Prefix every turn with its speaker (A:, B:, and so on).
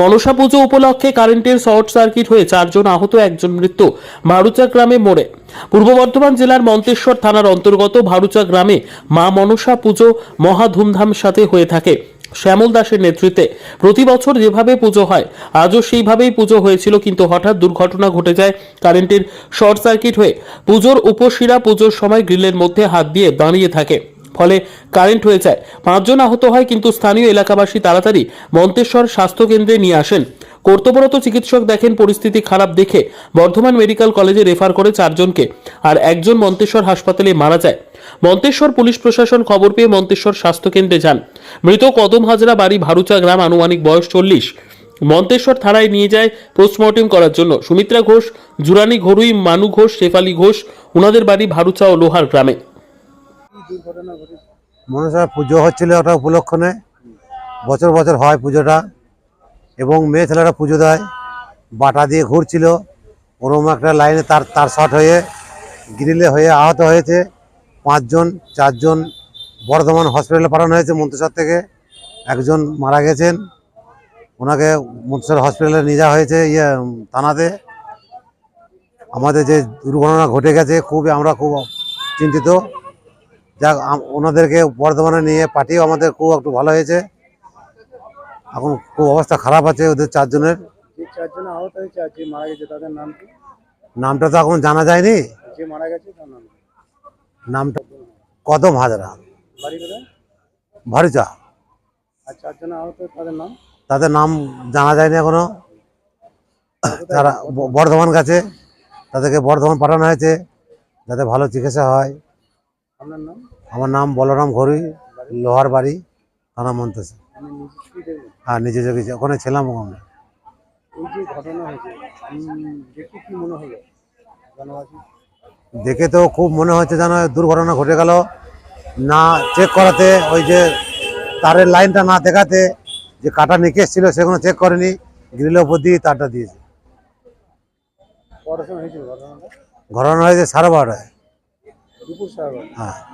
A: মনসা পুজো উপলক্ষে কারেন্টের short circuit হয়ে চারজন আহত, একজন মৃত্যু। ভারুচা গ্রামে মোড়ে পূর্ব বর্ধমান জেলার মন্তেশ্বর থানার অন্তর্গত ভারুচা গ্রামে মা মনসা পুজো মহা ধুমধাম সাথে হয়ে থাকে। শ্যামল দাসের নেতৃত্বে প্রতি বছর যেভাবে পুজো হয়, আজও সেইভাবেই পুজো হয়েছিল, কিন্তু হঠাৎ দুর্ঘটনা ঘটে যায় কারেন্টের শর্ট সার্কিট হয়ে। পুজোর উপশিরা পুজোর সময় গ্রিলের মধ্যে হাত দিয়ে দাঁড়িয়ে থাকে। ফলে কারেন্ট হয়ে যায়। পাঁচজন আহত হয় কিন্তু স্থানীয় এলাকাবাসী তাড়াতাড়ি মন্তেশ্বর স্বাস্থ্যকেন্দ্রে নিয়ে আসেন। কর্তব্যরত চিকিৎসক দেখেন পরিস্থিতি খারাপ দেখে বর্ধমান মেডিকেল কলেজে রেফার করে চারজনকে আর একজন মন্তেশ্বর হাসপাতালে মারা যায়। মন্তেশ্বর পুলিশ প্রশাসন খবর পেয়ে মন্তেশ্বর স্বাস্থ্যকেন্দ্রে যান। মৃত কদম হাজরা বাড়ি ভারুচা গ্রাম আনুমানিক বয়স চল্লিশ। মন্তেশ্বর থানায় নিয়ে যায় পোস্টমর্টেম করার জন্য। সুমিত্রা ঘোষ, জুরানি ঘরুই, মানু ঘোষ, শেফালি ঘোষ ওনাদের বাড়ি ভারুচা ও লোহার গ্রামে।
B: মনসা পুজো হচ্ছিল ওটা উপলক্ষণে। বছর বছর হয় পুজোটা। এবং মেয়ে ছেলেরা পুজো দেয়। বাটা দিয়ে ঘুরছিল। ওরম একটা লাইনে তার তার শট হয়ে গ্রিলে হয়ে আহত হয়েছে। পাঁচজন, চারজন বর্ধমান হসপিটালে পাঠানো হয়েছে মন্তেশ্বর থেকে। একজন মারা গেছেন। ওনাকে মন্তেশ্বর হসপিটালে নিয়ে যাওয়া হয়েছে ইয়ে থানাতে। আমাদের যে দুর্ঘটনা ঘটে গেছে, খুবই আমরা খুব চিন্তিত। যাক ওনাদেরকে বর্ধমানে নিয়ে পাঠিয়েও আমাদের খুব একটু ভালো হয়েছে। এখন খুব অবস্থা খারাপ আছে ওদের চারজনের।
C: যে যে
B: নামটা তো এখন জানা যায়নি।
C: যে?
B: নামটা কদম হাজরা। ভারুচা।
C: তাদের নাম?
B: জানা যায়নি এখনও। তারা বর্ধমান গেছে। তাদেরকে বর্ধমান পাঠানো হয়েছে যাতে ভালো চিকিৎসা হয়।
C: আপনার নাম?
B: আমার নাম বলরাম ঘড়ি লোহার বাড়ি থানা মন্তেশ্বর।
C: আমি নিজে
B: যোগী ওখানে ছিলাম ওখানে
C: এই যে ঘটনা হয়েছে দেখে কি মনে হলো?
B: দেখে তো খুব মনে হচ্ছে যেন দুর্ঘটনা ঘটে গেল। না চেক করাতে ওই যে তারের লাইনটা না দেখাতে যে কাটা নিকেশ ছিল সেগুলো চেক করেনি গ্রিলের উপর দিয়ে তারটা দিয়েছে। ঘটনা হয়েছে সাড়ে বারোটায়।
C: 一部
B: 车吧